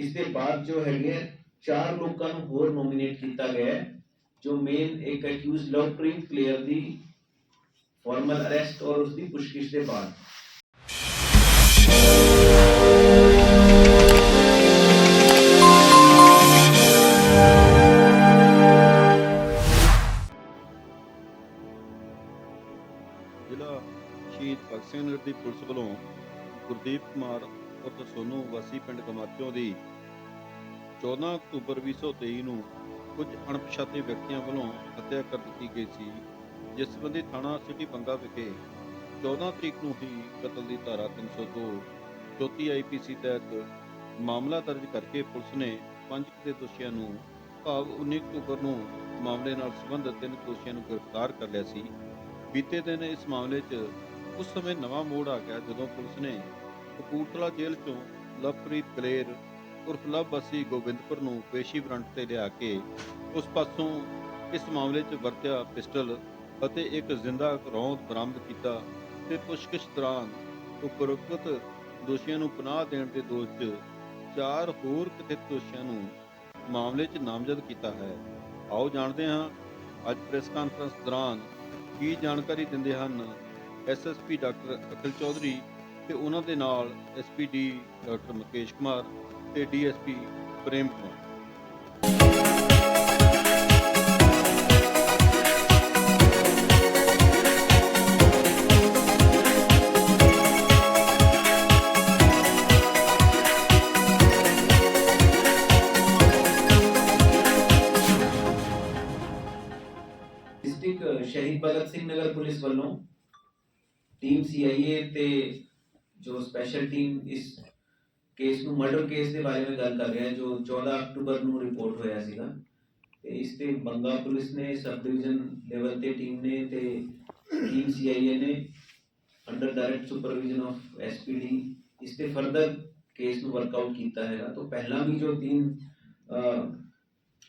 ਇਸ ਦੇ ਬਾਅਦ ਜੋ ਹੈਗੇ ਚਾਰ ਲੋਕਾਂ ਨੂੰ ਹੋਰ ਨੋਮੀਨੇਟ ਕੀਤਾ ਗਿਆ ਹੈ, ਜੋ ਮੇਨ ਇੱਕ ਅਕਿਊਜ਼ ਲਵਪ੍ਰੀਤ ਕਲੀਅਰ ਦੀ ਫਾਰਮਲ ਅਰੈਸਟ ਔਰ ਉਸ ਦੀ ਪੁੱਛਗਿੱਛ ਦੇ ਬਾਅਦ। ਜ਼ਿਲ੍ਹਾ ਸ਼ਹੀਦ ਭਗਤ ਸਿੰਘ ਨਗਰ ਦੀ ਪੁਲਿਸ ਵੱਲੋਂ ਗੁਰਦੀਪ ਕੁਮਾਰ ਉਰਫ ਸੋਨੂ ਵਾਸੀ ਪਿੰਡ ਕਮਾਚੋਂ ਦੀ 14 ਅਕਤੂਬਰ 2023 ਨੂੰ ਕੁਝ ਅਣਪਛਾਤੇ ਵਿਅਕਤੀਆਂ ਵੱਲੋਂ ਹੱਤਿਆ ਕਰ ਦਿੱਤੀ ਗਈ ਸੀ, ਜਿਸ ਸੰਬੰਧੀ ਥਾਣਾ ਸਿਟੀ ਬੰਗਾ ਵਿਖੇ 14 ਤਰੀਕ ਨੂੰ ਹੀ ਕਤਲ ਦੀ ਧਾਰਾ 302 ਚੌਥੀ ਆਈਪੀਸੀ ਤਹਿਤ ਮਾਮਲਾ ਦਰਜ ਕਰਕੇ ਪੁਲਿਸ ਨੇ ਪੰਜ ਦੇ ਦੋਸ਼ੀਆਂ ਨੂੰ ਭਾਵ 19 ਅਕਤੂਬਰ ਨੂੰ ਮਾਮਲੇ ਨਾਲ ਸੰਬੰਧਿਤ ਤਿੰਨ ਦੋਸ਼ੀਆਂ ਨੂੰ ਗ੍ਰਿਫਤਾਰ ਕਰ ਲਿਆ ਸੀ। ਬੀਤੇ ਦਿਨ ਇਸ ਮਾਮਲੇ 'ਚ ਉਸ ਸਮੇਂ ਨਵਾਂ ਮੋੜ ਆ ਗਿਆ, ਜਦੋਂ ਪੁਲਿਸ ਨੇ ਕਪੂਰਥਲਾ ਜੇਲ੍ਹ 'ਚੋਂ ਲਵਪ੍ਰੀਤ ਕਲੇਰ ਉਰਫ ਲਵ ਗੋਬਿੰਦਪੁਰ ਨੂੰ ਪੇਸ਼ੀ ਵਾਰੰਟ ਤੇ ਲਿਆ ਕੇ ਉਸ ਪਾਸੋਂ ਇਸ ਮਾਮਲੇ 'ਚ ਵਰਤਿਆ ਪਿਸਟਲ ਅਤੇ ਇੱਕ ਜ਼ਿੰਦਾ ਰੌਂਦ ਬਰਾਮਦ ਕੀਤਾ ਤੇ ਪੁੱਛਗਿੱਛ ਦੌਰਾਨ ਉਪਰੋਕਤ ਦੋਸ਼ੀਆਂ ਨੂੰ ਪਨਾਹ ਦੇਣ ਦੇ ਦੋਸ਼ 'ਚ ਚਾਰ ਹੋਰ ਕਥਿਤ ਦੋਸ਼ੀਆਂ ਨੂੰ ਮਾਮਲੇ 'ਚ ਨਾਮਜ਼ਦ ਕੀਤਾ ਹੈ। ਆਓ ਜਾਣਦੇ ਹਾਂ ਅੱਜ ਪ੍ਰੈਸ ਕਾਨਫਰੰਸ ਦੌਰਾਨ ਕੀ ਜਾਣਕਾਰੀ ਦਿੰਦੇ ਹਨ ਐਸਐਸਪੀ ਡਾਕਟਰ ਅਖਿਲ ਚੌਧਰੀ ਤੇ ਉਹਨਾਂ ਦੇ ਨਾਲ ਐਸਪੀਡੀ ਡਾਕਟਰ ਮੁਕੇਸ਼ ਕੁਮਾਰ ਤੇ DSP Prem Kumar. District Shaheed Bhagat Singh Nagar police ਵੱਲੋਂ ਟੀਮ ਸੀਆਈਏ ਤੇ ਜੋ ਸਪੈਸ਼ਲ ਟੀਮ ਇਸ ਕੇਸ ਨੂੰ ਮਰਡਰ ਕੇਸ ਦੇ ਬਾਰੇ ਵਿੱਚ ਗੱਲ ਕਰ ਰਿਹਾ ਜੋ 14 ਅਕਤੂਬਰ ਨੂੰ ਰਿਪੋਰਟ ਹੋਇਆ ਸੀਗਾ। ਤੇ ਇਸ ਤੇ ਬੰਗਾ ਪੁਲਿਸ ਨੇ ਸਬ ਡਿਵੀਜ਼ਨ ਲੈਵਲ ਤੇ ਟੀਮ ਨੇ ਤੇ ਟੀਮ ਸੀਆਈਏ ਨੇ under direct supervision of SPD ਇਸ ਤੇ ਫਰਦਰ ਕੇਸ ਨੂੰ ਵਰਕਆਊਟ ਕੀਤਾ ਹੈਗਾ। ਤੋਂ ਪਹਿਲਾਂ ਵੀ ਜੋ ਤਿੰਨ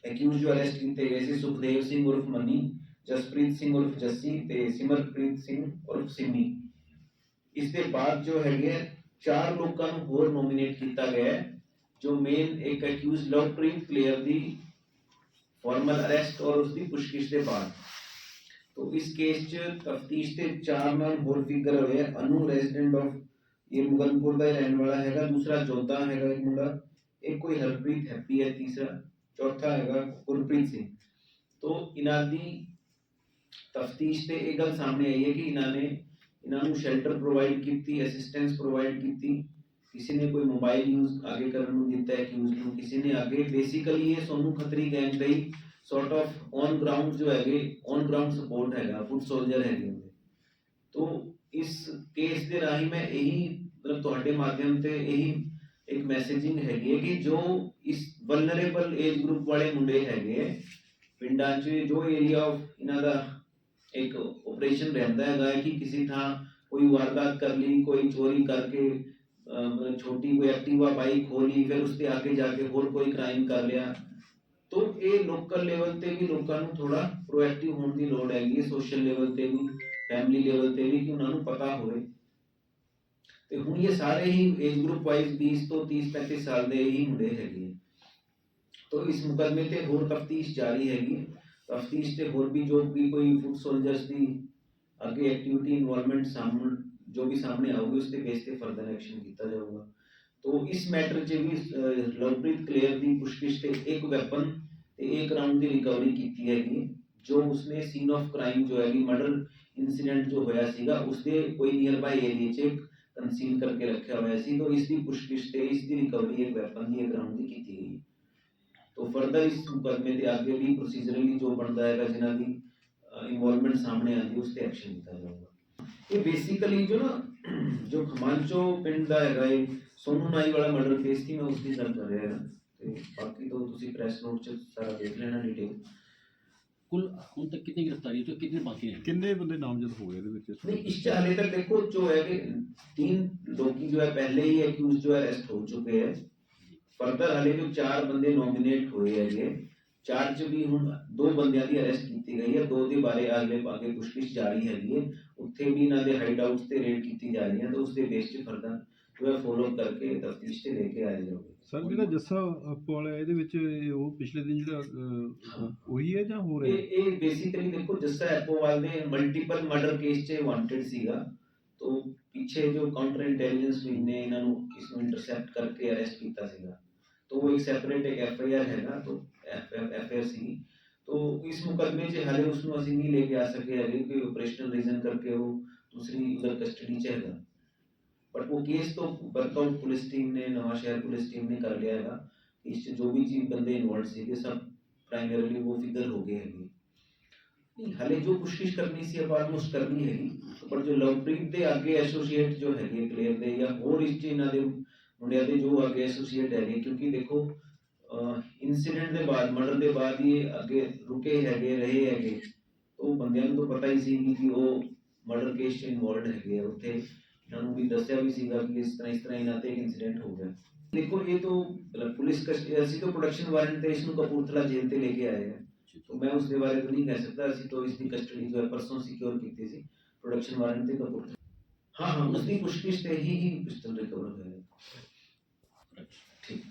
ਐਕਿਊਜ਼ ਜੋ ਅਰੈਸਟ ਕੀਤੇ ਗਏ ਸੀ, ਸੁਖਦੇਵ ਸਿੰਘ ਉਰਫ ਮਨੀ, ਜਸਪ੍ਰੀਤ ਸਿੰਘ ਉਰਫ ਜੱਸੀ ਤੇ ਸਿਮਰਪ੍ਰੀਤ ਸਿੰਘ ਉਰਫ ਸਿੰਮੀ। ਇਸ ਦੇ ਬਾਅਦ ਜੋ ਹੈਗੇ ਚਾਰ ਲੋਕਾਂ ਨੂੰ ਹੋਰ ਨੋਮੀਨੇਟ ਕੀਤਾ ਗਿਆ ਜੋ ਮੇਨ ਇੱਕ ਅਕਿਊਜ਼ ਲਵਪ੍ਰੀਤ ਕਲੀਅਰ ਦੀ ਫਾਰਮਲ ਅਰੈਸਟ ਔਰ ਉਸ ਦੀ ਪੁੱਛਗਿੱਛ ਦੇ ਬਾਅਦ ਤੋ ਇਸ ਕੇਸ 'ਚ ਤਫਤੀਸ਼ ਤੇ ਚਾਰ ਨਾਮ ਹੋਰ ਫਿਗਰ ਹੋਏ ਅਨੂ ਰੈਜ਼ੀਡੈਂਟ ਆਫ ਇਹ ਮੁਗਲਪੁਰ ਦਾ ਰਹਿਣ ਵਾਲਾ ਹੈਗਾ ਦੂਸਰਾ ਜੋਧਾ ਹੈਗਾ ਇੱਕ ਮੁੰਡਾ ਇੱਕ ਕੋਈ ਹਰਪ੍ਰੀਤ ਹੈਪੀ ਹੈ ਤੀਸਰਾ ਚੌਥਾ ਹੈਗਾ ਗੁਰਪ੍ਰੀਤ ਸਿੰਘ ਤੋ ਇਹਨਾਂ ਦੀ ਤਫਤੀਸ਼ ਤੇ ਇਹ ਗੱਲ ਸਾਹਮਣੇ ਆਈ ਹੈ ਕਿ ਇਹਨਾਂ ਨੇ ਇਹਨਾਂ ਨੂੰ ਸ਼ੈਲਟਰ ਪ੍ਰੋਵਾਈਡ ਕੀਤੀ ਅਸਿਸਟੈਂਸ ਪ੍ਰੋਵਾਈਡ ਕੀਤੀ। ਕਿਸੇ ਨੇ ਕੋਈ ਮੋਬਾਈਲ ਯੂਜ਼ ਆਗੇ ਕਰਨ ਨੂੰ ਦਿੱਤਾ ਹੈ ਯੂਜ਼ ਨੂੰ ਕਿਸੇ ਨੇ ਆਗੇ ਬੇਸਿਕਲੀ ਇਹ ਸੋਨੂ ਖੱਤਰੀ ਗੈਂਗ ਦਾ ਹੀ ਸੌਰਟ ਆਫ ਔਨ ਗਰਾਊਂਡ ਜੋ ਹੈਗੇ ਔਨ ਗਰਾਊਂਡ ਸਪੋਰਟ ਹੈਗਾ ਫੁੱਟ ਸੋਲਜਰ ਹੈਗੇ ਉਹਦੇ। ਤੋ ਇਸ ਕੇਸ ਦੇ ਰਾਹੀਂ ਮੈਂ ਇਹੀ ਮਤਲਬ ਤੁਹਾਡੇ ਮਾਧਿਅਮ ਤੇ ਇਹੀ ਇੱਕ ਮੈਸੇਜਿੰਗ ਹੈਗੀ ਹੈ ਕਿ ਜੋ ਇਸ ਵਲਨਰੇਬਲ ਏਜ ਗਰੁੱਪ ਵਾਲੇ ਮੁੰਡੇ ਹੈਗੇ, ਪਿੰਡਾਂ 'ਚ ਜੋ ਏਰੀਆ ਆਫ ਇਹਨਾਂ ਦਾ ਇੱਕ ਆਪਰੇਸ਼ਨ ਰਹਿੰਦਾ ਹੈਗਾ ਹੈ ਕਿ ਕਿਸੇ ਥਾਂ ਕੋਈ ਵਾਰਦਾਤ ਕਰ ਲਈ ਕੋਈ ਚੋਰੀ ਕਰਕੇ ਅਹ, ਮਤਲਬ ਛੋਟੀ ਕੋਈ ਐਕਟਿਵਾ ਫਿਰ ਉਸ ਤੇ ਆਗੇ ਜਾ ਕੇ ਹੋਰ ਕੋਈ ਕ੍ਰਾਈਮ ਕਰ ਲਿਆ। ਤੋ ਇਹ ਲੋਕਲ ਲੈਵਲ ਤੇ ਵੀ ਲੋਕਾਂ ਨੂੰ ਥੋੜਾ ਪ੍ਰੋਐਕਟਿਵ ਹੋਣ ਦੀ ਲੋੜ ਹੈਗੀ ਸੋਸ਼ਲ ਲੈਵਲ ਤੇ ਵੀ ਫੈਮਿਲੀ ਲੈਵਲ ਤੇ ਵੀ ਕਿ ਉਹਨਾਂ ਨੂੰ ਪਤਾ ਹੋਵੇ। ਤੇ ਹੁਣ ਇਹ ਸਾਰੇ ਹੀ ਏਜ ਗਰੁੱਪ ਵਾਈਜ਼ 20 ਤੋਂ 30 35 ਸਾਲ ਦੇ ਹੀ ਮੁੰਡੇ ਹੈਗੇ ਹੈ। ਤੋ ਇਸ ਮੁਕਦਮੇ ਤੇ ਹੋਰ ਤਫਤੀਸ਼ ਜਾਰੀ ਹੈਗੀ ਹੈ। ਤਫਤੀਸ਼ ਤੇ ਹੋਰ ਵੀ ਜੋ ਵੀ ਕੋਈ ਫੁੱਟ ਸੋਲਜਰਸ ਦੀ ਅੱਗੇ ਐਕਟੀਵਿਟੀ ਇਨਵੋਲਵਮੈਂਟ ਸਾਹਮਣੇ ਜੋ ਵੀ ਸਾਹਮਣੇ ਆਊਗੀ ਉਸ ਤੇ ਬੇਸ ਤੇ ਫਰਦਰ ਐਕਸ਼ਨ ਕੀਤਾ ਜਾਊਗਾ ਤੋ ਇਸ ਮੈਟਰ 'ਚ ਵੀ ਅਹ, ਲਵਪ੍ਰੀਤ ਕਲੀਅਰ ਦੀ ਪੁੱਛਗਿੱਛ ਤੇ ਇੱਕ ਵੈਪਨ ਤੇ ਇੱਕ ਰਾਉਂਡ ਦੀ ਰਿਕਵਰੀ ਕੀਤੀ ਹੈਗੀ ਜੋ ਉਸਨੇ ਸੀਨ ਆਫ ਕ੍ਰਾਈਮ ਜੋ ਹੈਗੀ ਮਰਡਰ ਇਨਸੀਡੈਂਟ ਜੋ ਹੋਇਆ ਸੀਗਾ ਉਸਦੇ ਕੋਈ ਨੀਅਰ ਬਾਈ ਏਰੀਆ 'ਚ ਕੰਸੀਲ ਕਰਕੇ ਰੱਖਿਆ ਹੋਇਆ ਸੀ ਤੋਂ ਇਸ ਦੀ ਪੁੱਛਗਿੱਛ ਤੇ ਇਸ ਦੀ ਰਿਕਵਰੀ ਇੱਕ ਵੈਪਨ ਦੀ ਇੱਕ ਰਾਉਂਡ ਦੀ ਕੀਤੀ ਗਈ ਤੋ ਫਰਦਰ ਇਸ ਮੁਕਦਮੇ ਦੇ ਅੱਗੇ ਵੀ ਪ੍ਰੋਸੀਜਰਲੀ ਜੋ ਬਣਦਾ ਹੈਗਾ ਜਿਨ੍ਹਾਂ ਦੀ ਇਨਵੋਲਵਮੈਂਟ ਸਾਹਮਣੇ ਆਂਦੀ ਉਸ ਤੇ ਐਕਸ਼ਨ ਲਿੱਤਾ ਜਾਊਗਾ ਇਹ ਬੇਸਿਕਲੀ ਜੋ ਨਾ ਜੋ ਖਮਾਂਚੋ ਪਿੰਡ ਦਾ ਹੈਗਾ ਇਹ ਸੋਨੂ ਨਾਈ ਵਾਲਾ ਮਰਡਰ ਕੇਸ ਸੀ ਮੈਂ ਉਸ ਦੀ ਗੱਲ ਕਰ ਰਿਹਾ ਹਾਂ ਤੇ ਬਾਕੀ ਤੋਂ ਤੁਸੀਂ ਪ੍ਰੈਸ ਨੋਟ ਚ ਸਾਰਾ ਦੇਖ ਲੈਣਾ ਡਿਟੇਲ कुल उन तक कितनी गिरफ्तारी तो कितने बाकी हैं ਕਿੰਨੇ ਬੰਦੇ ਨਾਮਜ਼ਦ ਹੋ ਗਏ ਇਹਦੇ ਵਿੱਚ नहीं इस हाले तक देखो जो है कि तीन लोग जो है पहले ही एक्यूज जो है अरेस्ट हो चुके हैं ਫਰਦਰ ਹਲੇ ਜੋ ਚਾਰ ਬੰਦੇ ਨੋਮੀਨੇਟ ਹੋਏ ਹੈਗੇ। ਚਾਰ ਚ ਵੀ ਹੁਣ ਦੋ ਬੰਦਿਆਂ ਦੀ ਅਰੈਸਟ ਕੀਤੀ ਗਈ ਹੈ। ਦੋ ਦੇ ਬਾਰੇ ਅਗਲੇ ਪਾਗੇ ਪੁਸ਼ਕਿਸ਼ ਜਾਰੀ ਹੈਗੀ ਹੈ। ਉੱਥੇ ਵੀ ਇਹਨਾਂ ਦੇ ਹਾਈਡ ਆਊਟਸ ਤੇ ਰੇਡ ਕੀਤੀ ਜਾ ਰਹੀ ਹੈ ਤਾਂ ਉਸ ਦੇ ਬੇਸ ਤੇ ਫਰਦਰ ਜੋ ਫੋਲੋ ਕਰਕੇ ਤਫਤੀਸ਼ ਤੇ ਲੈ ਕੇ ਆਏ ਜਾਓਗੇ। ਸਰ ਜਿਹੜਾ ਜੱਸਾ ਪੁਆਲ ਹੈ ਇਹਦੇ ਵਿੱਚ ਉਹ ਪਿਛਲੇ ਦਿਨ ਜਿਹੜਾ ਉਹੀ ਹੈ ਜਾਂ ਹੋ ਰਿਹਾ? ਇਹ ਇਹ ਬੇਸਿਕਲੀ ਦੇਖੋ ਜੱਸਾ ਐਪੋਵਾਲ ਦੇ ਮਲਟੀਪਲ ਮਰਡਰ ਕੇਸ 'ਚ ਵਾਂਟਡ ਸੀਗਾ। ਤੋਂ ਪਿੱਛੇ ਜੋ ਕਾਊਂਟਰ ਇੰਟੈਲੀਜੈਂਸ ਵਿੰਗ ਨੇ ਇਹਨਾਂ ਨੂੰ ਇਸ ਨੂੰ ਇੰਟਰਸੈਪਟ ਕਰਕੇ ਅਰੈਸਟ ਕੀਤਾ ਸੀਗਾ ਤੋਂ ਉਹ ਇੱਕ ਸੈਪਰੇਟ ਇੱਕ ਐਫ ਆਈ ਆਰ ਹੈਗਾ ਤੋਂ ਐਫ ਐਫ ਆਰ ਸੀ ਤੋਂ ਇਸ ਮੁਕਦਮੇ 'ਚ ਹਾਲੇ ਉਸ ਨੂੰ ਅਸੀਂ ਨਹੀਂ ਲੈ ਕੇ ਆ ਸਕੇ ਹੈਗੇ ਕਿ ਆਪਰੇਸ਼ਨਲ ਰੀਜ਼ਨ ਕਰਕੇ ਉਹ ਦੂਸਰੀ ਉਧਰ ਕਸਟਡੀ 'ਚ ਹੈਗਾ ਬਟ ਉਹ ਕੇਸ ਤੋਂ ਵਰਕਆਊਟ ਪੁਲਿਸ ਟੀਮ ਨੇ ਨਵਾਂ ਸ਼ਹਿਰ ਪੁਲਿਸ ਟੀਮ ਨੇ ਕਰ ਲਿਆ ਹੈਗਾ ਇਸ 'ਚ ਜੋ ਵੀ ਚੀਜ਼ ਬੰਦੇ ਇਨਵੋਲਡ ਸੀਗੇ ਸਭ ਪ੍ਰਾਇਮਰੀਲੀ ਉਹ ਫਿਗਰ ਹੋ ਗਏ ਹੈਗੇ ਨਹੀਂ ਹਲੇ ਜੋ ਕੋਸ਼ਿਸ਼ ਕਰਨੀ ਸੀ ਆਪਾਂ ਨੂੰ ਉਸ ਕਰਨੀ ਹੈ ਪਰ ਜੋ ਲਵਪ੍ਰੀਤ ਦੇ ਅੱਗੇ ਐਸੋਸੀਏਟ ਜੋ ਹੈਗੇ ਕਲੇਰ ਦੇ ਜਾਂ ਹੋਰ ਇਸ ਚ ਇਹਨਾਂ ਦੇ ਮੁੰਡਿਆਂ ਦੇ ਜੋ ਅੱਗੇ ਐਸੋਸੀਏਟ ਹੈਗੇ, ਕਿਉਂਕਿ ਦੇਖੋ ਇਨਸੀਡੈਂਟ ਦੇ ਬਾਅਦ ਮਰਡਰ ਦੇ ਬਾਅਦ ਇਹ ਅੱਗੇ ਰੁਕੇ ਹੈਗੇ, ਰਹੇ ਹੈਗੇ। ਉਹ ਬੰਦਿਆਂ ਨੂੰ ਤਾਂ ਪਤਾ ਹੀ ਸੀ ਕਿ ਉਹ ਮਰਡਰ ਕੇਸ ਚ ਇਨਵੋਲਡ ਹੈਗੇ ਉੱਥੇ ਇਹਨਾਂ ਨੂੰ ਵੀ ਦੱਸਿਆ ਵੀ ਸੀਗਾ ਕਿ ਇਸ ਤਰ੍ਹਾਂ ਇਸ ਤਰ੍ਹਾਂ ਇਹਨਾਂ ਤੇ ਇਨਸੀਡੈਂਟ ਹੋ ਗਿਆ। ਦੇਖੋ, ਇਹ ਤੋਂ ਪੁਲਿਸ ਕਸਟਡੀ ਅਸੀਂ ਤਾਂ ਪ੍ਰੋਡਕਸ਼ਨ ਵਾਰੰਟ ਤੇ ਇਸ ਨੂੰ ਕਪੂਰਥਲਾ ਜੇਲ੍ਹ ਤੇ ਲੈ ਕੇ ਆਏ ਆ। तो मैं उसके बारे में नहीं कह सकता ਅਸੀਂ तो इसकी कस्टडी जो है परसों सिक्योर ਕੀਤੀ ਸੀ प्रोडक्शन वारंट ਤੇ ਕਪੂਰਥਲਾ ਹਾਂ ਹਾਂ ਉਸਦੀ ਪੁੱਛਗਿੱਛ ਤੇ ਹੀ ਹੀ ਪਿਸਟਲ ਰਿਕਵਰ ਹੋਇਆ Right. ਠੀਕ